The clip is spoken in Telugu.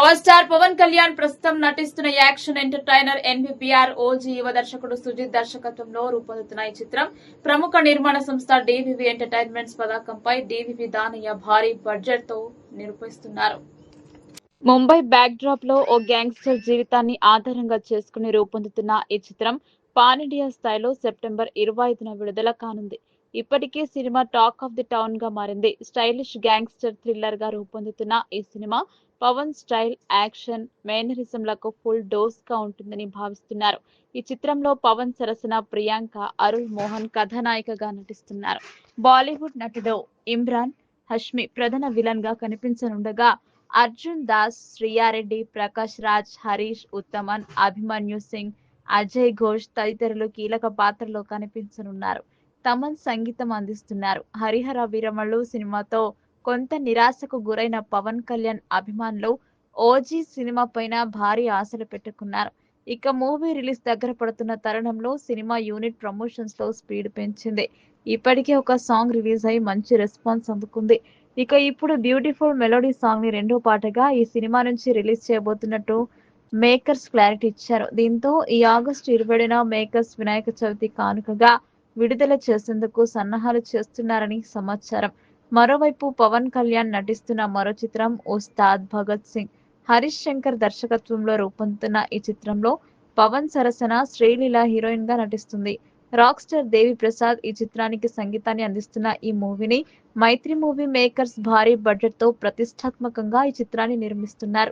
పవర్ స్టార్ పవన్ కళ్యాణ్ ప్రస్తుతం నటిస్తున్న యాక్షన్ ఎంటర్టైనర్ ఎన్బిపిఆర్ ఓజీ యువ దర్శకుడు సుజిత్ దర్శకత్వంలో రూపొందుతున్న ఈ చిత్రం ప్రముఖ నిర్మాణ సంస్థ డివివి ఎంటర్టైన్మెంట్స్ పథకంపై డివివి దానయ్య భారీ బడ్జెట్తో నిరూపిస్తున్నారు. ముంబై బ్యాక్ డ్రాప్లో ఓ గ్యాంగ్స్టర్ జీవితాన్ని ఆధారంగా చేసుకుని రూపొందుతున్న ఈ చిత్రం పాన్ ఇండియా స్థాయిలో సెప్టెంబర్ ఇరవై ఐదున విడుదల కానుంది. ఇప్పటికే సినిమా టాక్ ఆఫ్ ది టౌన్గా మారింది. స్టైలిష్ గ్యాంగ్స్టర్ థ్రిల్లర్గా రూపొందుతున్న ఈ సినిమా పవన్ స్టైల్ యాక్షన్ మేనరిజంలకు ఫుల్ డోస్గా ఉంటుందని భావిస్తున్నారు. ఈ చిత్రంలో పవన్ సరసన ప్రియాంక అరుణ్ మోహన్ కథానాయికగా నటిస్తున్నారు. బాలీవుడ్ నటుడు ఇమ్రాన్ హష్మి ప్రధాన విలన్గా కనిపించనుండగా అర్జున్ దాస్ శ్రీయారెడ్డి ప్రకాష్ రాజ్ హరీష్ ఉత్తమన్ అభిమన్యు సింగ్ అజయ్ ఘోష్ తదితరులు కీలక పాత్రలో కనిపించనున్నారు. తమన్ సంగీతం అందిస్తున్నారు. హరిహర వీరమల్లు సినిమాతో కొంత నిరాశకు గురైన పవన్ కళ్యాణ్ అభిమానులు ఓజీ సినిమా పైన భారీ ఆశలు పెట్టుకున్నారు. ఇక మూవీ రిలీజ్ దగ్గర పడుతున్న తరుణంలో సినిమా యూనిట్ ప్రమోషన్స్లో స్పీడ్ పెంచింది. ఇప్పటికే ఒక సాంగ్ రిలీజ్ అయి మంచి రెస్పాన్స్ అందుకుంది. ఇక ఇప్పుడు బ్యూటిఫుల్ మెలోడీ సాంగ్ని రెండో పాటగా ఈ సినిమా నుంచి రిలీజ్ చేయబోతున్నట్టు మేకర్స్ క్లారిటీ ఇచ్చారు. దీంతో ఈ ఆగస్టు ఇరవైన మేకర్స్ వినాయక చవితి కానుకగా విడుదల చేసేందుకు సన్నాహాలు చేస్తున్నారని సమాచారం. మరోవైపు పవన్ కళ్యాణ్ నటిస్తున్న మరో చిత్రం ఉస్తాద్ భగత్ సింగ్. హరీష్ శంకర్ దర్శకత్వంలో రూపొందుతున్న ఈ చిత్రంలో పవన్ సరసన శ్రీలీల హీరోయిన్గా నటిస్తుంది. రాక్ స్టార్ దేవి ప్రసాద్ ఈ చిత్రానికి సంగీతాన్ని అందిస్తున్న ఈ మూవీని మైత్రి మూవీ మేకర్స్ భారీ బడ్జెట్తో ప్రతిష్టాత్మకంగా ఈ చిత్రాన్ని నిర్మిస్తున్నారు.